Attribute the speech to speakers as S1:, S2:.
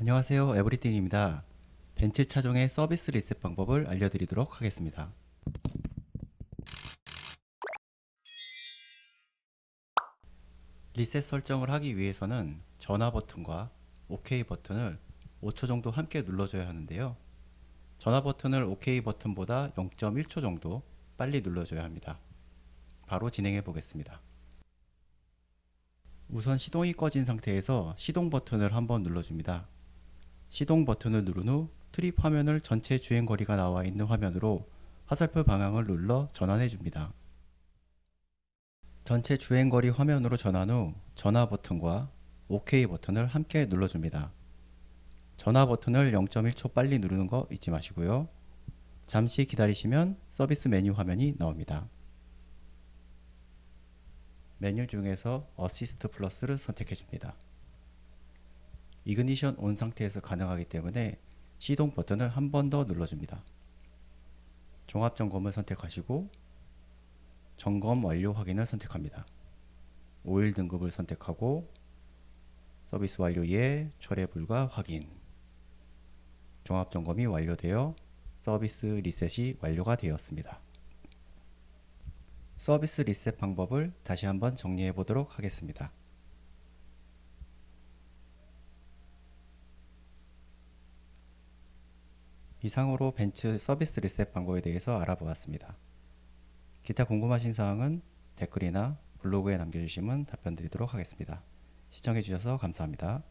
S1: 안녕하세요. 에브리띵입니다. 벤츠 차종의 서비스 리셋 방법을 알려드리도록 하겠습니다. 리셋 설정을 하기 위해서는 전화 버튼과 OK 버튼을 5초 정도 함께 눌러줘야 하는데요. 전화 버튼을 OK 버튼보다 0.1초 정도 빨리 눌러줘야 합니다. 바로 진행해 보겠습니다. 우선 시동이 꺼진 상태에서 시동 버튼을 한번 눌러줍니다. 시동 버튼을 누른 후 트립 화면을 전체 주행 거리가 나와 있는 화면으로 화살표 방향을 눌러 전환해 줍니다. 전체 주행 거리 화면으로 전환 후 전화 버튼과 OK 버튼을 함께 눌러줍니다. 전화 버튼을 0.1초 빨리 누르는 거 잊지 마시고요. 잠시 기다리시면 서비스 메뉴 화면이 나옵니다. 메뉴 중에서 어시스트 플러스를 선택해 줍니다. 이그니션 온 상태에서 가능하기 때문에 시동 버튼을 한 번 더 눌러줍니다. 종합 점검을 선택하시고 점검 완료 확인을 선택합니다. 오일 등급을 선택하고 서비스 완료에 철회 불가 확인. 종합 점검이 완료되어 서비스 리셋이 완료가 되었습니다. 서비스 리셋 방법을 다시 한번 정리해 보도록 하겠습니다. 이상으로 벤츠 서비스 리셋 방법에 대해서 알아보았습니다. 기타 궁금하신 사항은 댓글이나 블로그에 남겨주시면 답변 드리도록 하겠습니다. 시청해 주셔서 감사합니다.